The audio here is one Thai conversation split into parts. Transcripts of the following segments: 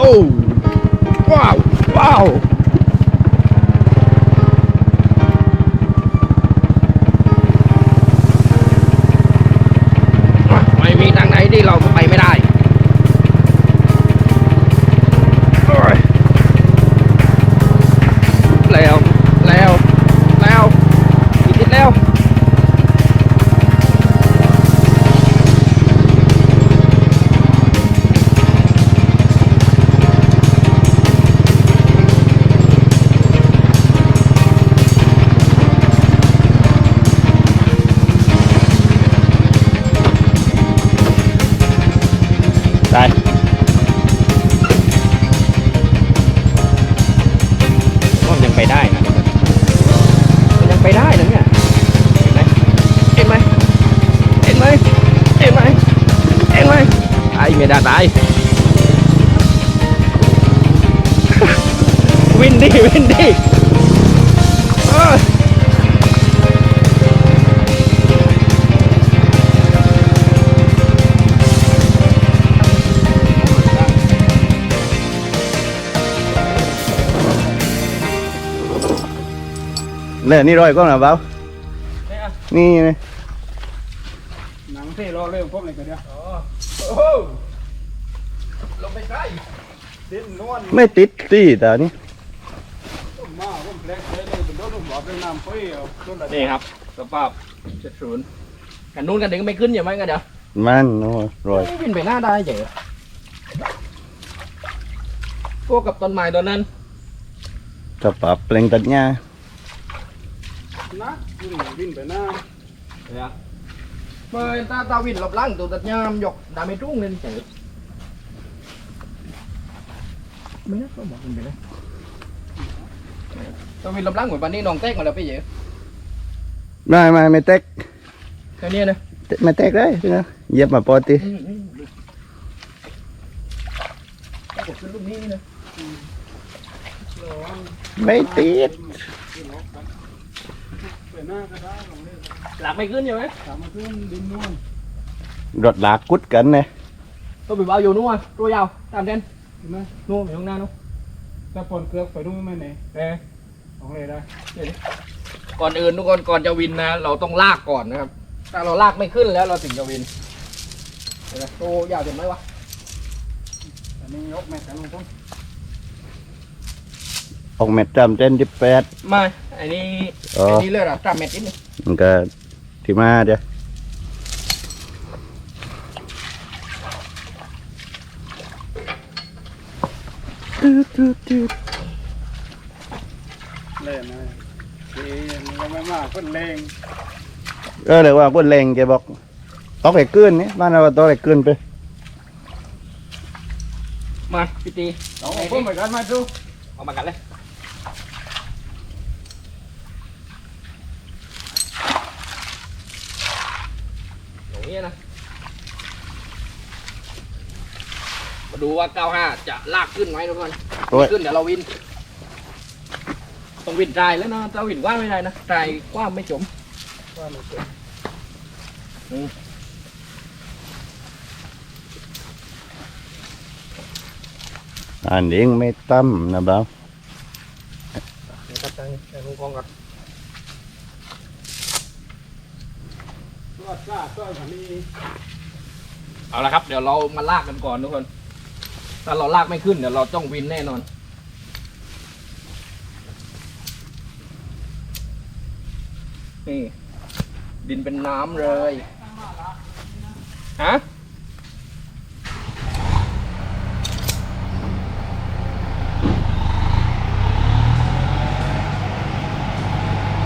โอ้ว้ ได้ก็ยังไปได้นะมันยังไปได้นะเนี่ยเห็นไหมเห็นไหมเห็นไหมเห็นไหมไอ้ไม่ได้ตายวินดี้วินดี้ เออเลยนี่รอยก็นะเบ้านี่ไงหนังที่รอเร็วพวกอะไรกันเนี่ยโอ้ลงไปใกล้ดิ้นนวลไม่ติดตีแต่นี่มาผมแปลกเลยเป็นรถหัวเป็นน้ำเปรี้ยวต้นอะไรนี่ครับสภาพเจ็ดศูนย์กันนู้นกันถึงไม่ขึ้นอย่าไหมกันเดี๋ยวมันโอ้รอยวินไปหน้าได้เจ๋อพวกกับต้นไม้ต้นนั้นจะปรับเปล่งตัดหญ้า นะวิ่งวิ่งไปหน้าเนี่ยเมื่อตาตาวินหลบหลังตัวตัดยามยกดาไม่รุ่งเลยเจ๋อไม่น่าก็บอกมันไปเลยตาวินหลบหลังเหมือนวันนี้น้องแตกมาแล้วพี่เจ๋อไม่ไม่ไม่แตกแค่นี้นะไม่แตกเลยนะเหยียบมาปกติอืมอืม อืมกดขึ้นลูกนี้นะระวังไม่ติดไปหน้าก็ได้ลงเลยหลักไม่ขึ้นใช่ไหมถามมาขึ้นดินนวลรถลากกุดกันเนี่ยตัว bị bao nhiêu đúng không? Tôi giàu, tạm trên เห็นไหม Luôn phải không na luôn ถ้าปนเกลือกไปดูไหมเนี่ย Ê ของเลยได้ก่อนอื่นทุกคนก่อนจะวินนะ เราต้องลากก่อนนะครับ ถ้าเราลากไม่ขึ้นแล้วเราถึงจะวินเห็นไหมโตยาวถึงไหมวะอันนี้ยกแม่กันลงต้นออกเม็ดจำเต้นที่แปดไม่ไอ้นี่อ๋อไอ้นี่เลยเหรอจับเม็ดนิดนึงมันก็ที่มาเดี๋ยวเล่นนะดีมันก็ไม่มากคนเลงเออเลยว่ากุดแรงแกบอกตอกไอ้เกินนี่บ้านเราว่าตอกไอ้เกินไปมาพี่ตีเอาพวกไปกันมาดูเอามากันเลยอย่าง นี้นะ มาดูว่า 95 จะลากขึ้นไหมทุกคนโอ้ย ขึ้นเดี๋ยวเราวิน ต้องวินใจแล้วนะถ้าวินกว้างไม่ได้นะใจกว้างไม่จมว่ามันเกิดอันเองไม่ตั้มนะบ้าวเดี๋ยวครับทางทางลุงกองก่อน รอดกล้าต้อยผันนี้ เอาละครับ เดี๋ยวเรามาลากกันก่อนทุกคน ถ้าเราลากไม่ขึ้นเดี๋ยวเราต้องวินแน่นอนนี่ดินเป็นน้ำเลย ฮะ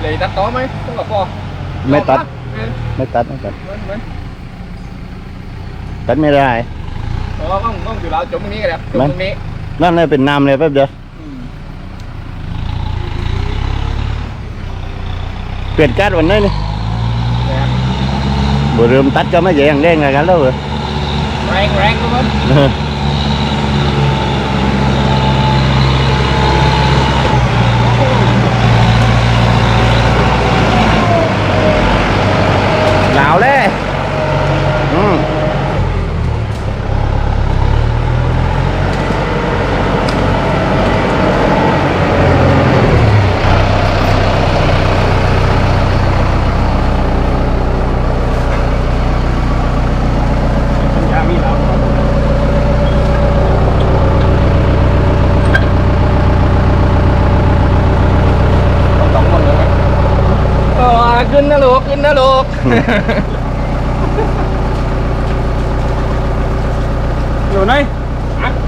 เลยตัดต่อไหมต้องกับพ่อไม่ตัด ไม่ตัดไม่ตัดเหมือนเหมือนตัดไม่ได้เออต้องต้องอยู่แล้วจมตรงนี้กันแล้วจมตรงนี้นั่นเลยเป็นน้ำเลยแป๊บเดียวอืมเปลี่ยนการ์ดวันนี้นี่เนี่ยบ่เริ่มตัดก็ไม่แย่งแดงกันแล้วเหรอแรงแรงทุกคนหนาวเลยอืม โหลไหน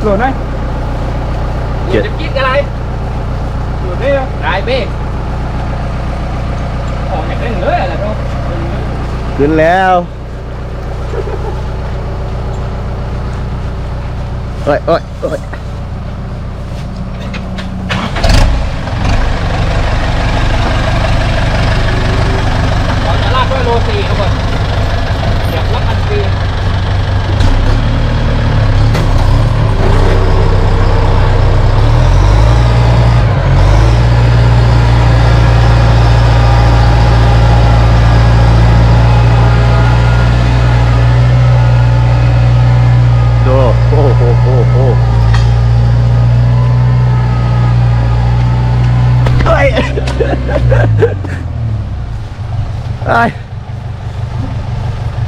โหลไหนเดี๋ยวจะกินอะไรโหลนี่อะได้เบ้โอ้อยากเล่นเลยอะไรเนาะขึ้นแล้วโอ้ยโอ้ยโอ้ย ขอจะลากด้วยโรตีครับผมอยากรับอันฟรี ดูโอ้โหโอ้โหเอ้ย เอ้ย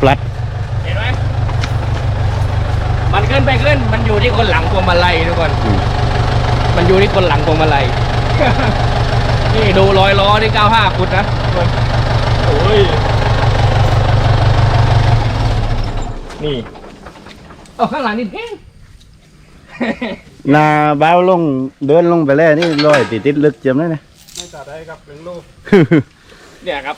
ปลัด เห็นไหมมันขึ้นไปขึ้น มันอยู่ที่คนหลังพวงมาลัยทุกคน มันอยู่ที่คนหลังพวงมาลัย นี่ดูรอยล้อที่95ฟุตนะทุกคนโอ้ย นี่ เอาข้างหลังนี่เพ่งหนาบ้าวลงเดินลงไปแล้วนี่ลอยติดติดลึกเจียมเลยนะ ไม่ตัดได้ครับเป็นลูกเนี่ยครับ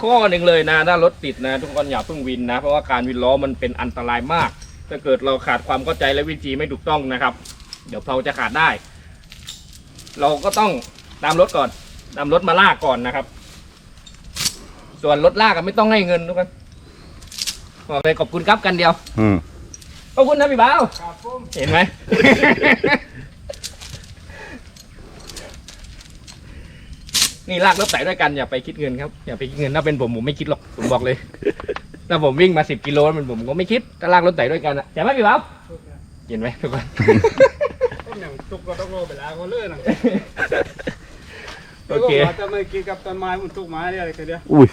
ข้อหนึ่งเลยนะถ้ารถติดนะ ทุกคนอย่าเพิ่งวินนะ เพราะว่าการวินล้อมันเป็นอันตรายมาก ถ้าเกิดเราขาดความเข้าใจและวิธีไม่ถูกต้องนะครับ เดี๋ยวเพลาจะขาดได้ เราก็ต้องตามรถก่อนตามรถมาลากก่อนนะครับ ส่วนรถลากก็ไม่ต้องให้เงินทุกคนบอกเลยขอบคุณครับกันเดียว อืมขอบคุณนะพี่บ่าว ครับผม เห็นไหม นี่ลากรถไถด้วยกันอย่าไปคิดเงินครับอย่าไปคิดเงินถ้าเป็นผมผมไม่คิดหรอกผมบอกเลย ถ้าผมวิ่งมาสิบกิโลมันผมก็ไม่คิดถ้าลากรถไถด้วยกันอะใช่ไหมพี่บ่าวเห็นไหมทุกคนต้นอย่างตุกก็ต้องโลไปแล้วก็เลื่อนโอเคว่าจะไม่กินกับต้นไม้มันตุกไม้เนี่ยอะไรกันเดียวอุ้ย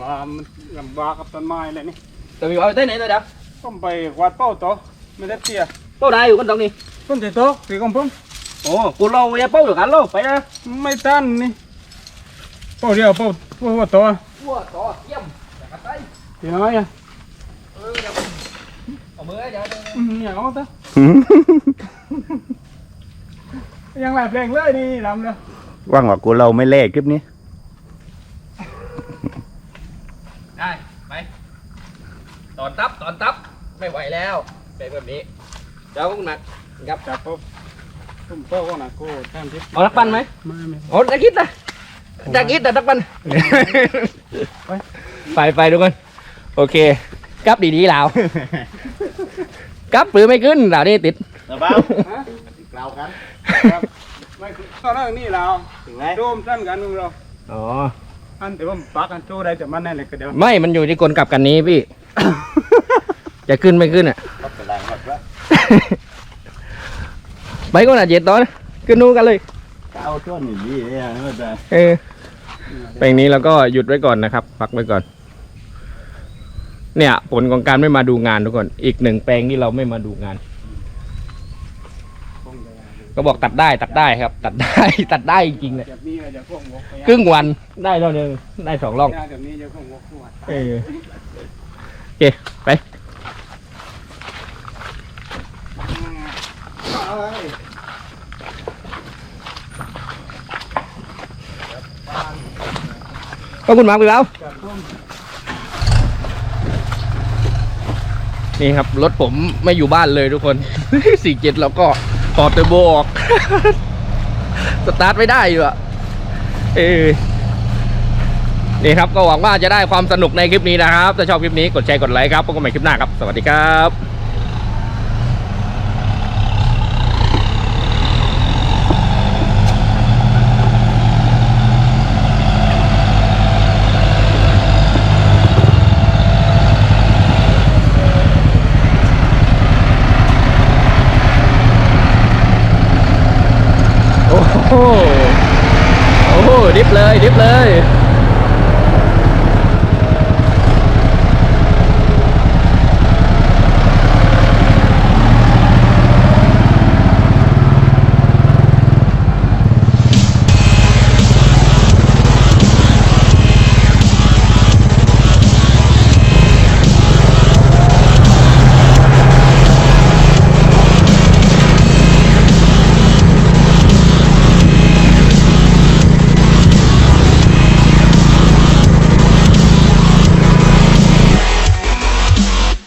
ว่ามันลำบากกับต้นไม้เลยนี่แต่พี่บ่าวไปไหนตัวเดียวต้องไปกวาดเป้าโตอไม่ได้เตี้ยเป้าได้อยู่กันตรงนี้ต้นเตโตะสีของผม โอ้กูเราอย่าเป้าอยู่กันเราไปนะไม่ตันนี่เป้าเดียวเป้าเป้าว่าโตัววัวต่อเยี่ยมแต่กระไตสีน้อยอะเออเดี๋ยวเอามือเดี๋ยวเดี๋ยวอืมอย่างเอาเถอะยังแบบแรงเลยนี่ลำเลยว่างว่ากูเราไม่แลกคลิปนี้ได้ไปตอนตับตอนตับไม่ไหวแล้วเป็นแบบนี้เดี๋ยวคุณหนักครับจับปุ๊บ ตุ้มโต๊ะก็นะกูแทนทิพย์เอานักปั้นไหมไม่ไม่โอ้ตะกิดนะตะกิดแต่นักปั้นไปไปไปทุกคนโอเคกลับดีๆแล้วกลับหรือไม่ขึ้นเรานี่ติดนะบ้าวฮะเรากันครับไม่คือตอนนั้นนี่เราถึงไงโดมสั้นกันมึงเราอ๋ออันแต่ว่าปักกันโจ้ได้แต่มันแน่นเลยก็เดียวไม่มันอยู่ที่คนกลับกันนี้พี่จะขึ้นไม่ขึ้นอะ ก็เป็นแรงหมดแล้วไปก็น่ะเจ็ดตอนขึ้นนู้นกันเลยเอาช่วงนี้ดีเนี่ยไม่เป็นไรเออเพลงนี้เราก็หยุดไว้ก่อนนะครับ พักไว้ก่อน เนี่ย ผลของการไม่มาดูงานทุกคน อีกหนึ่งแปลงที่เราไม่มาดูงาน ก็บอกตัดได้ตัดได้ครับ ตัดได้ ตัดได้จริงๆเลยแบบนี้เดี๋ยวพวกงกไปครึ่งวันได้เท่านึงได้สองร่อง แบบนี้เดี๋ยวพวกงกขวด เออโอเค ไป ขอบคุณมากพี่เบ้าจับพุ่มนี่ครับ รถผมไม่อยู่บ้านเลยทุกคน สี่เจ็ดเราก็ถอดเทอร์โบออก สตาร์ทไม่ได้อยู่อะเออนี่ครับ ก็หวังว่าจะได้ความสนุกในคลิปนี้นะครับ ถ้าชอบคลิปนี้กดแชร์กดไลค์ครับพบกันใหม่คลิปหน้าครับ สวัสดีครับโอ้ โห โอ้โห ดิฟเลย ดิฟเลย